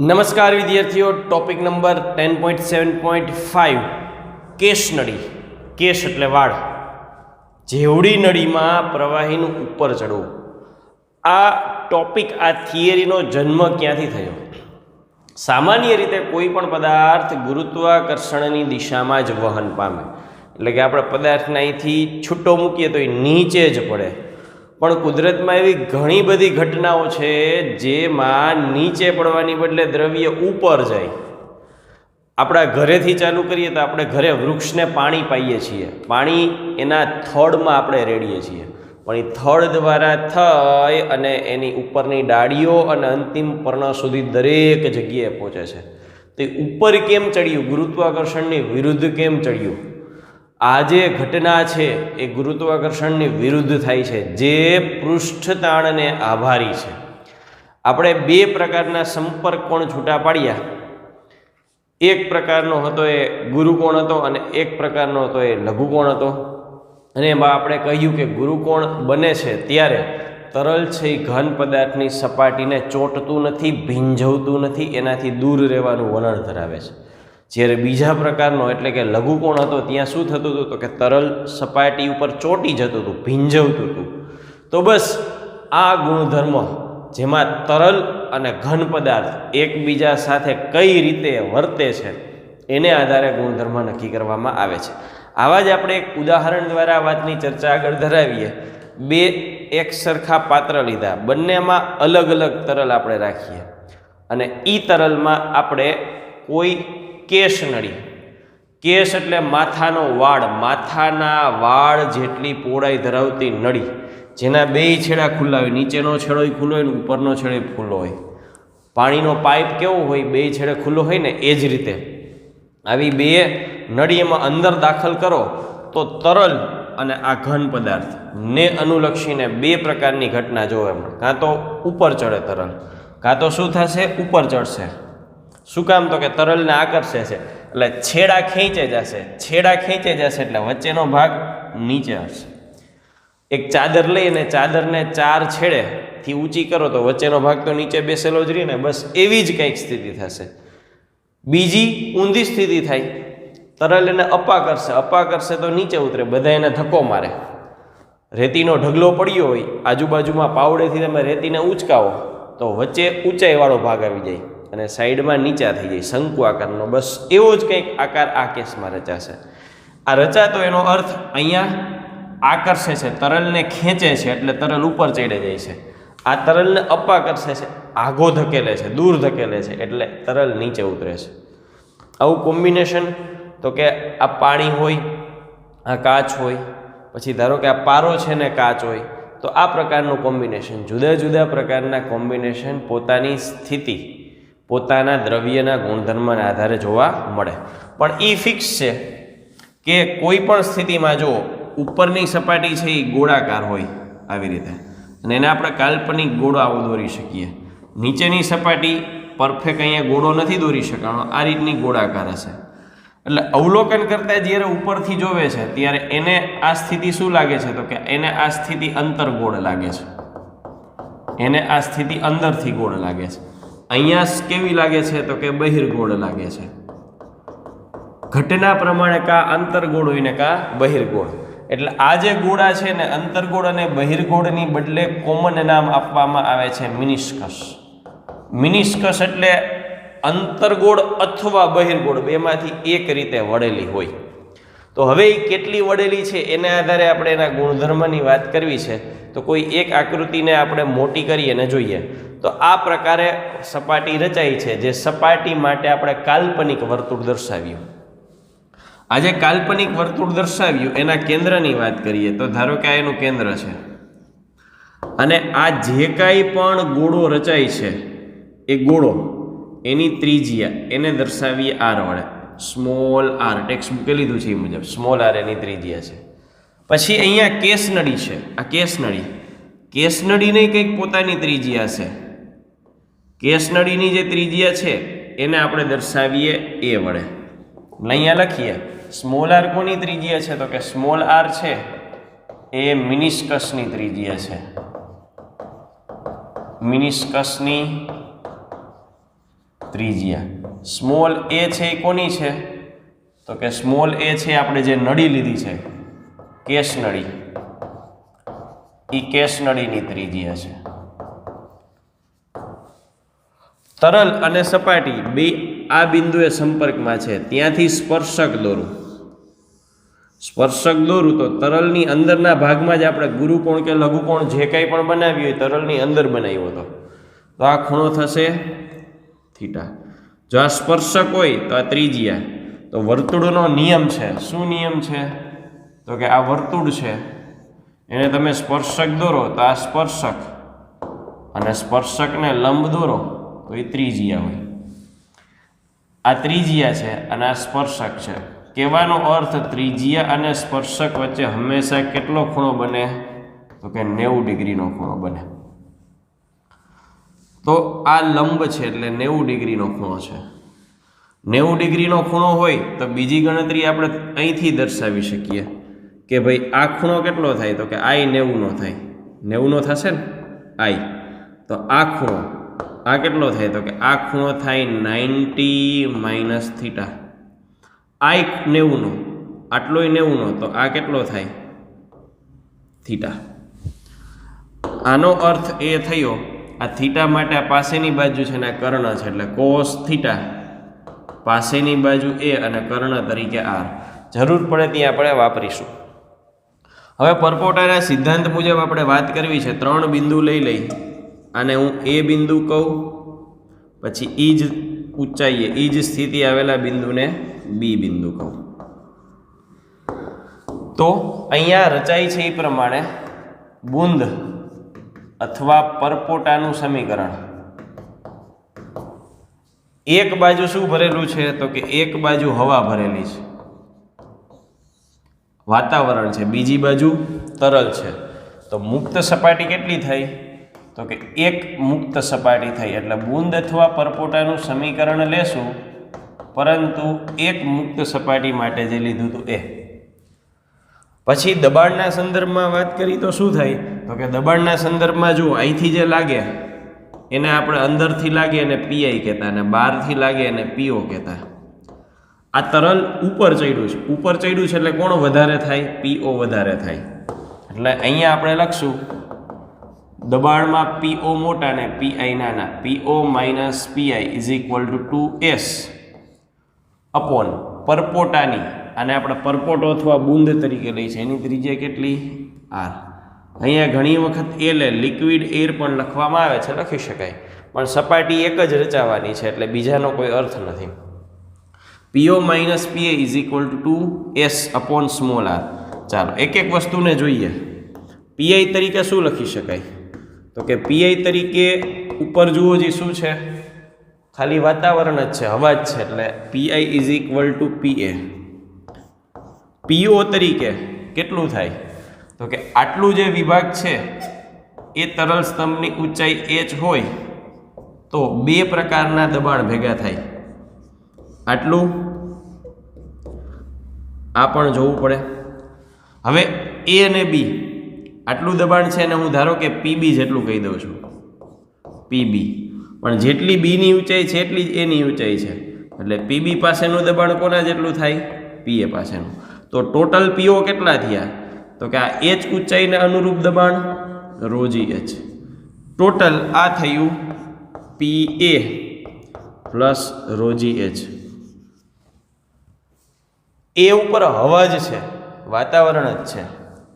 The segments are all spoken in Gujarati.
નમસ્કાર વિદ્યાર્થીઓ, topic number ten point seven point five cache નળી. કેશ એટલે વાળ. જેવડી નળીમાં પ્રવાહીનું ઉપર ચડવું. આ ટોપિક, આ થિયરીનો જન્મ ક્યાંથી થયો? સામાન્ય રીતે કોઈ પણ પદાર્થ ગુરુત્વાકર્ષણની દિશામાં જ વહન પામે. એટલે કે આપણે પદાર્થને અહીંથી છૂટો મૂકીએ તો એ નીચે જ પડે. પણ કુદરતમાં એવી ઘણી બધી ઘટનાઓ છે જેમાં નીચે પડવાની બદલે દ્રવ્ય ઉપર જાય. આપણા ઘરેથી ચાલુ કરીએ તો આપણે ઘરે વૃક્ષને પાણી પાઈએ છીએ. પાણી એના થડમાં આપણે રેડીએ છીએ. પણ એ થડ દ્વારા થઈ અને એની ઉપરની ડાળીઓ અને અંતિમ પર્ણ સુધી દરેક જગ્યાએ પહોંચે છે. તો ઉપર કેમ ચડ્યું? ગુરુત્વાકર્ષણની વિરુદ્ધ કેમ ચડ્યું? આ જે ઘટના છે એ ગુરુત્વાકર્ષણની વિરુદ્ધ થાય છે, જે પૃષ્ઠતાણને આભારી છે. આપણે બે પ્રકારના સંપર્ક કોણ છૂટા પાડ્યા? એક પ્રકારનો હતો એ ગુરુકોણ હતો અને એક પ્રકારનો હતો એ લઘુકોણ હતો. અને એમાં આપણે કહ્યું કે ગુરુકોણ બને છે ત્યારે તરલ છે ઘન પદાર્થની સપાટીને ચોંટતું નથી, ભીંજવતું નથી, એનાથી દૂર રહેવાનું વલણ ધરાવે છે. જ્યારે બીજા પ્રકારનો, એટલે કે લઘુકોણ હતો, ત્યાં શું થતું હતું તો કે તરલ સપાટી ઉપર ચોંટી જતું હતું, ભીંજવતું હતું. તો બસ આ ગુણધર્મ જેમાં તરલ અને ઘન પદાર્થ એકબીજા સાથે કઈ રીતે વર્તે છે, એને આધારે ગુણધર્મ નક્કી કરવામાં આવે છે. આવા જ આપણે એક ઉદાહરણ દ્વારા વાતની ચર્ચા આગળ ધરાવીએ. બે એક સરખા પાત્ર લીધા. બંનેમાં અલગ અલગ તરલ આપણે રાખીએ. અને એ તરલમાં આપણે કોઈ કેશ નળી. કેશ એટલે માથાનો વાળ. માથાના વાળ જેટલી પહોળાઈ ધરાવતી નળી. જેના બે છેડા ખુલ્લા હોય. નીચેનો છેડો ખુલ્લો હોય ને ઉપરનો છેડો ખુલ્લો હોય. પાણીનો પાઇપ કેવો હોય, બે છેડે ખુલ્લો હોય ને એ જ રીતે. આવી બે નળી એમાં અંદર દાખલ કરો, તો તરલ અને આ ઘન પદાર્થ ને અનુલક્ષીને બે પ્રકારની ઘટના જોવા મળે. કાં તો ઉપર ચડે તરલ, કાં તો શું થશે? ઉપર ચડશે. શું કામ તો કે તરલને આકર્ષે છે? એટલે છેડા ખેંચે જશે. છેડા ખેંચે જશે એટલે વચ્ચેનો ભાગ નીચે હશે. એક ચાદર લઈ અને ચાદરને ચાર છેડેથી ઊંચી કરો તો વચ્ચેનો ભાગ તો નીચે બેસેલો જ રહીને બસ એવી જ કંઈક સ્થિતિ થશે. બીજી ઊંધી સ્થિતિ થાય. તરલ એને અપા કરશે અપા કરશે તો નીચે ઉતરે. બધા એને ધક્કો મારે. રેતીનો ઢગલો પડ્યો હોય, આજુબાજુમાં પાવડેથી તમે રેતીને ઉચકાવો તો વચ્ચે ઊંચાઈવાળો ભાગ આવી જાય. અને સાઈડમાં નીચા થઈ જાય, શંકુ આકારનો, બસ એવો જ કંઈક આકાર આ કેસમાં રચાશે. આ રચાતો એનો અર્થ અહીંયા આકર્ષે છે, તરલને ખેંચે છે, એટલે તરલ ઉપર ચડે જાય છે. આ તરલને અપાકર્ષે છે આઘો ધકેલે છે, દૂર ધકેલે છે, એટલે તરલ નીચે ઉતરે છે. આવું કોમ્બિનેશન તો કે આ પાણી હોય, આ કાચ હોય, પછી ધારો કે આ પારો છે ને કાચ હોય, તો આ પ્રકારનું કોમ્બિનેશન જુદા જુદા પ્રકારના કોમ્બિનેશન પોતાની સ્થિતિ પોતાના દ્રવ્યના ગુણધર્મના આધારે જોવા મળે. પણ એ ફિક્સ છે કે કોઈ પણ સ્થિતિમાં જો ઉપરની સપાટી છે એ ગોળાકાર હોય આવી રીતે. અને એને આપણે કાલ્પનિક ગોળો આવો દોરી શકીએ. નીચેની સપાટી પરફેક્ટ અહીંયા ગોળો નથી દોરી શકવાનો આ રીતની ગોળાકાર હશે. એટલે અવલોકન કરતાં જ્યારે ઉપરથી જોવે છે, ત્યારે એને આ સ્થિતિ શું લાગે છે? તો કે એને આ સ્થિતિ અંતરગોળ લાગે છે. એને આ સ્થિતિ અંદરથી ગોળ લાગે છે. અહીંયા કેવી લાગે છે તો કે બહિર્ગોળ લાગે છે? ઘટના પ્રમાણે કા અંતરગોળ હોય ને કા બહિર્ગોળ એટલે આ જે ગોળા છે ને અંતરગોળ અને બહિર્ગોળની બદલે કોમન નામ આપવામાં આવે છે મિનિસ્કસ. મિનિસ્કસ એટલે અંતરગોળ અથવા બહિર્ગોળ બેમાંથી એક રીતે વળેલી હોય. તો હવે એ કેટલી વળેલી છે, એના આધારે આપણે એના ગુણધર્મની વાત કરવી છે, તો કોઈ એક આકૃતિને આપણે મોટી કરીએ અને જોઈએ. તો આ પ્રકારે સપાટી રચાઈ છે, જે સપાટી માટે આપણે કાલ્પનિક વર્તુળ દર્શાવ્યું. આજે કાલ્પનિક વર્તુળ દર્શાવ્યું, એના કેન્દ્રની વાત કરીએ, તો ધારો કે આ એનું કેન્દ્ર છે. અને આ જે કાંઈ પણ ગોળો રચાય છે, એ ગોળો, એની ત્રિજ્યા, એને દર્શાવીએ આર વડે સ્મોલ આર ટેક્સ મૂકી લીધું છે એ મુજબ. સ્મોલ આર એની ત્રિજ્યા છે. પછી અહીંયા કેસનળી છે. આ કેસનળી. નળી કંઈક પોતાની ત્રિજ્યા છે. કેસનળીની જે ત્રિજ્યા છે, એને આપણે દર્શાવીએ એ વડે. અહીંયા લખીએ, સ્મોલ આર કોની ત્રિજ્યા છે? તો કે સ્મોલ આર છે, એ મિનિસ્કસની ત્રિજ્યા છે. મિનિસ્કસની ત્રિજ્યા. સ્મોલ એ છે એ કોની છે? તો કે સ્મોલ એ છે આપણે જે નળી લીધી છે કેશ નળી. એ કેશ નળીની ત્રિજ્યા છે. તરલ અને સપાટી બે આ બિંદુએ સંપર્કમાં છે. ત્યાંથી સ્પર્શક દોરું. સ્પર્શક દોરું તો તરલની અંદરના ભાગમાં જ આપણે ગુરુકોણ કે લઘુકોણ જે કંઈ પણ બનાવ્યું હોય તરલની અંદર બનાવ્યો હતો તો આ ખૂણો થશે થીટા. જો આ સ્પર્શક હોય તો આ ત્રિજ્યા તો વર્તુળનો નિયમ છે. શું નિયમ છે? તો કે આ વર્તુળ છે. એને તમે સ્પર્શક દોરો તો આ સ્પર્શક અને સ્પર્શકને લંબ દોરો તો એ ત્રિજ્યા હોય. આ ત્રિજ્યા છે અને આ સ્પર્શક છે. કહેવાનો અર્થ ત્રિજ્યા અને સ્પર્શક વચ્ચે હંમેશા કેટલો ખૂણો બને? તો કે નેવું ડિગ્રીનો ખૂણો બને. તો આ લંબ છે એટલે નેવું ડિગ્રીનો ખૂણો છે. નેવું ડિગ્રીનો ખૂણો હોય તો બીજી ગણતરી આપણે અહીંથી દર્શાવી શકીએ કે ભાઈ આ ખૂણો કેટલો થાય તો કે આઈ નેવુંનો થાય. નેવુંનો થશે ને? આઈ. તો આ ખૂણો, આ કેટલો થાય તો કે આ ખૂણો થાય નાઇન્ટી માઇનસ થીટા. આઈ નેવુંનો આટલોય નેવુંનો તો આ કેટલો થાય? થીટા. આનો અર્થ એ થયો આ થીટા માટે આ પાસેની બાજુ છે ને આ કર્ણ છે એટલે કોસ થીટા. પાસેની બાજુ એ અને કર્ણ તરીકે આર. જરૂર પડે ત્યાં આપણે વાપરીશું. હવે પરપોટાના સિદ્ધાંત મુજબ આપણે વાત કરવી છે, ત્રણ બિંદુ લઈ લઈ. અને હું એ બિંદુ કહું, પછી એ જ ઊંચાઈએ એ જ સ્થિતિ આવેલા બિંદુને બી બિંદુ કહું. તો અહીંયા રચાય છે એ પ્રમાણે બુંદ. અથવા પરપોટાનું સમીકરણ. એક બાજુ શું ભરેલું છે? તો કે એક બાજુ હવા ભરેલી છે. વાતાવરણ છે. બીજી બાજુ તરલ છે. તો મુક્ત સપાટી કેટલી થઈ? તો કે એક મુક્ત સપાટી થઈ. એટલે બુંદ અથવા પરપોટાનું સમીકરણ લેશું. પરંતુ એક મુક્ત સપાટી માટે જે લીધું હતું એ. પછી દબાણના સંદર્ભમાં વાત કરી તો શું થાય? તો કે દબાણના સંદર્ભમાં જુઓ, અહીંથી જે લાગે, એને આપણે અંદરથી લાગે એને પીઆઈ કહેતા અને બહારથી લાગે એને પીઓ કહેતા. આ તરલ ઉપર ચડ્યું છે. ઉપર ચડ્યું છે એટલે કોણ વધારે થાય? પીઓ વધારે થાય. એટલે અહીંયા આપણે લખશું, દબાણમાં પીઓ મોટા ને પીઆઈ નાના. P o minus P i is equal to two S upon પરપોટાની અને આપણે પરપોટો અથવા બુંદ તરીકે લઈ છે એની ત્રિજ્યા કેટલી? આર. અહીંયા ઘણી વખત એલ લિક્વિડ એર પણ લખવામાં આવે છે, લખી શકાય. પણ સપાટી એક જ રચાવાની છે, એટલે બીજાનો કોઈ અર્થ નથી. P o minus P a is equal to S upon small r ચાલો, એક એક વસ્તુને જોઈએ. પીઆઈ તરીકે શું લખી શકાય? તો કે પીઆઈ તરીકે ઉપર જુઓ જે શું છે? ખાલી વાતાવરણ જ છે, હવા જ છે, એટલે P i is equal to P a P o તરીકે કેટલું થાય? તો કે આટલું જે વિભાગ છે, એ તરલ સ્તંભની ઊંચાઈ એચ હોય, તો બે પ્રકારના દબાણ ભેગા થાય. આટલું? આ પણ જોવું પડે. હવે એ અને બી, આટલું દબાણ છે અને હું ધારો કે પીબી જેટલું કહી દઉં છું. પીબી પણ જેટલી બીની ઊંચાઈ છે, એટલી જ એની ઊંચાઈ છે. એટલે પીબી પાસેનું દબાણ કોના જેટલું થાય? પીએ પાસેનું. તો ટોટલ પીઓ કેટલા થયા? તો કે આ એચ ઊંચાઈને અનુરૂપ દબાણ રોજી એચ ટોટલ આ થયું પી એ પ્લસ રોજી એચ એ ઉપર હવા જ છે, વાતાવરણ જ છે.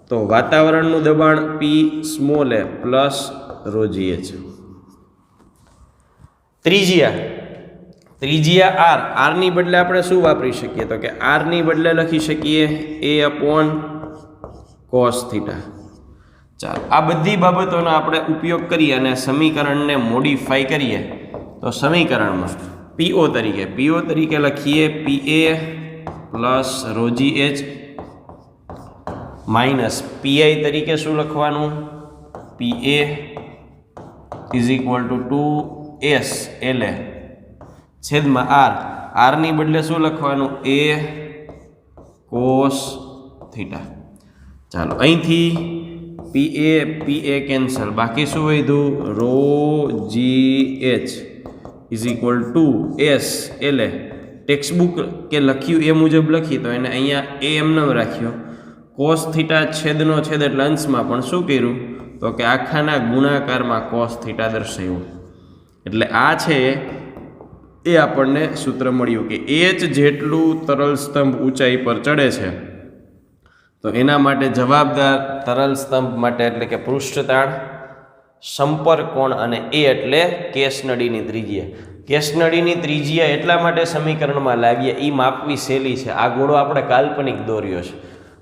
તો વાતાવરણનું દબાણ P small a plus rho g h ત્રિજ્યા ત્રિજ્યા આર. આરની બદલે આપણે શું વાપરી શકીએ? તો કે આરની બદલે લખી શકીએ એ અપોન કોસ થીટા. ચાલો, આ બધી બાબતોનો આપણે ઉપયોગ કરીએ અને સમીકરણને મોડિફાઈ કરીએ. તો સમીકરણમાં પીઓ તરીકે પીઓ તરીકે લખીએ P a plus rho g h minus P i તરીકે શું લખવાનું? P a is equal to two S L a છેદમાં આર. આરની બદલે શું લખવાનું? A cos theta. ચાલો, અહીંથી પી એ પી એ કેન્સલ. બાકી શું વધ્યું? Rho, g, h. Is equal to S એટલે ટેક્સ્ટબુક કે લખ્યું એ મુજબ લખી તો એને અહીંયા એ એમનેમ રાખ્યો. કોસ થીટા છેદનો છેદ એટલે અંશમાં પણ શું કર્યું? તો કે આખાના ગુણાકારમાં કોસ થીટા દર્શાવ્યું. એટલે આ છે એ આપણને સૂત્ર મળ્યું કે એચ જેટલું તરલ સ્તંભ ઊંચાઈ પર ચડે છે. તો એના માટે જવાબદાર તરલ સ્તંભ માટે એટલે કે પૃષ્ઠતાણ સંપર્ક કોણ અને એ એટલે કેસનળીની ત્રિજ્યા. કેસનળીની ત્રિજ્યા એટલા માટે સમીકરણમાં લાવીએ એ માપવી સહેલી છે. આ ગોળો આપણે કાલ્પનિક દોર્યો છે.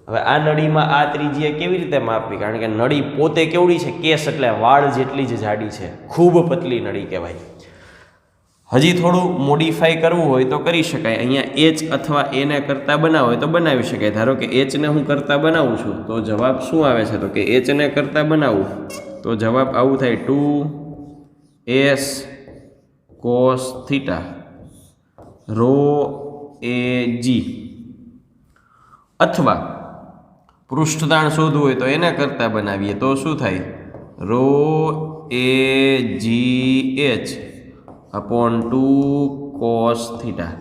હવે આ નળીમાં આ ત્રિજ્યા કેવી રીતે માપવી? કારણ કે નળી પોતે કેવડી છે? કેસ એટલે વાળ જેટલી જ જાડી છે. ખૂબ પતલી નળી કહેવાય. હજી થોડું મોડિફાઈ કરવું હોય તો કરી શકાય. અહીંયા એચ અથવા એને કરતાં બનાવો તો બનાવી શકાય. ધારો કે એચને હું કરતાં બનાવું છું, તો જવાબ શું આવે છે? તો કે એચને કરતાં બનાવું, તો જવાબ આવું થાય, two S cos theta rho a g. અથવા પૃષ્ઠતાણ શોધવું હોય તો એને કરતાં બનાવીએ તો શું થાય? Rho a g h. Upon two cos theta.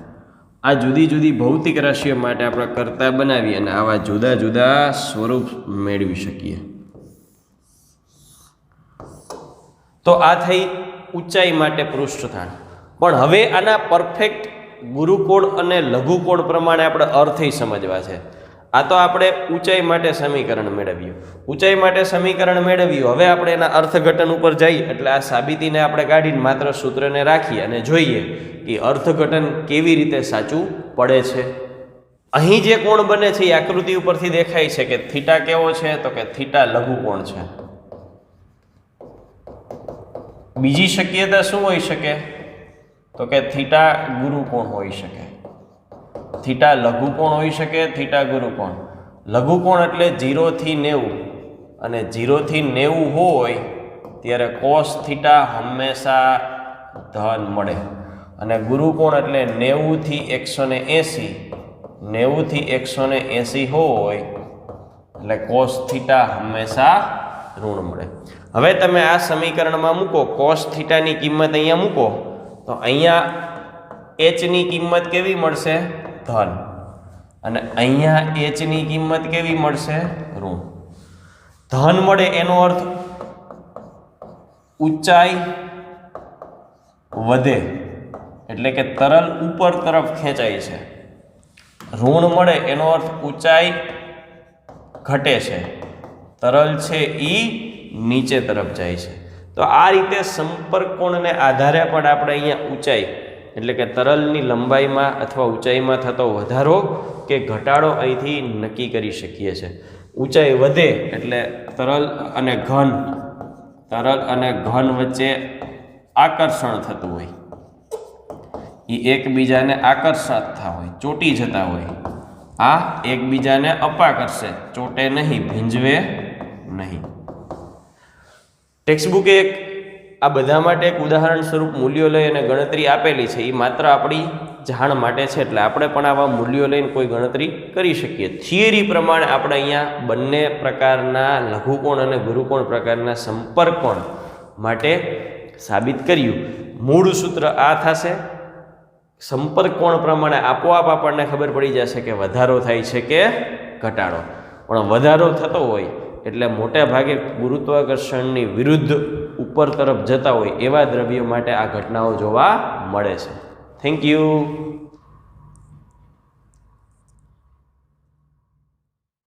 આ જુદી જુદી ભૌતિક રાશિઓ માટે આપણે કરતા બનાવીએ અને આવા જુદા જુદા સ્વરૂપ મેળવી શકીએ. તો આ થઈ ઊંચાઈ માટે પૃષ્ઠતાણ. પણ હવે આના પરફેક્ટ ગુરુકોણ અને લઘુકોણ પ્રમાણે આપણે અર્થય સમજવા છે. આ તો આપણે ઊંચાઈ માટે સમીકરણ મેળવ્યું. ઊંચાઈ માટે સમીકરણ મેળવ્યું. હવે આપણે એના અર્થઘટન ઉપર જઈએ. એટલે આ સાબિતીને આપણે કાઢીને માત્ર સૂત્રને રાખીએ અને જોઈએ કે અર્થઘટન કેવી રીતે સાચું પડે છે. અહીં જે કોણ બને છે એ આકૃતિ ઉપરથી દેખાય છે કે થીટા કેવો છે તો કે થીટા લઘુકોણ છે. બીજી શક્યતા શું હોઈ શકે? તો કે થીટા ગુરુકોણ હોઈ શકે? થીટા લઘુકોણ હોઈ શકે? થીટા ગુરુકોણ લઘુકોણ એટલે જીરોથી નેવું. અને જીરોથી નેવું હોય ત્યારે કોસ થીટા હંમેશા ધન મળે. અને ગુરુકોણ એટલે નેવુંથી એકસો ને એંસી. નેવુંથી એકસો ને એંસી હોય એટલે કોસ થીટા હંમેશા ઋણ મળે. હવે તમે આ સમીકરણમાં મૂકો. કોસ થીટાની કિંમત અહીંયા મૂકો. તો અહીંયા એચની કિંમત કેવી મળશે? ધન. અને અહીંયા એચની કિંમત કેવી મળશે? ઋણ. ધન મળે એનો અર્થ ઊંચાઈ વધે. એટલે કે તરલ ઉપર તરફ ખેંચાય છે. ઋણ મળે એનો અર્થ ઊંચાઈ ઘટે છે. તરલ છે એ નીચે તરફ જાય છે. તો આ રીતે સંપર્ક કોણને આધારે પણ આપણે અહીંયા ઊંચાઈ એટલે કે તરલની લંબાઈમાં અથવા ઊંચાઈમાં થતો વધારો કે ઘટાડો અહીંથી નક્કી કરી શકીએ છીએ ઊંચાઈ વધે એટલે તરલ અને ઘન, તરલ અને ઘન વચ્ચે આકર્ષણ થતું હોય. એ એકબીજાને આકર્ષાત હોય, ચોટી જતા હોય. આ એકબીજાને અપાકર્ષે ચોટે નહીં, ભીંજવે નહીં. ટેક્સ્ટબુકે એક આ બધા માટે એક ઉદાહરણ સ્વરૂપ મૂલ્યો લઈ અને ગણતરી આપેલી છે. એ માત્ર આપણી જાણ માટે છે એટલે આપણે પણ આવા મૂલ્યો લઈને કોઈ ગણતરી કરી શકીએ. થિયરી પ્રમાણે આપણે અહીંયા બંને પ્રકારના લઘુકોણ અને ગુરુકોણ પ્રકારના સંપર્ક કોણ માટે સાબિત કર્યું. મૂળ સૂત્ર આ થશે. સંપર્ક કોણ પ્રમાણે આપોઆપ આપણને ખબર પડી જશે કે વધારો થાય છે કે ઘટાડો. પણ વધારો થતો હોય એટલે મોટે ભાગે ગુરુત્વાકર્ષણની વિરુદ્ધ ઉપર તરફ જતા હોય એવા દ્રવ્યો માટે આ ઘટનાઓ જોવા મળે છે. Thank you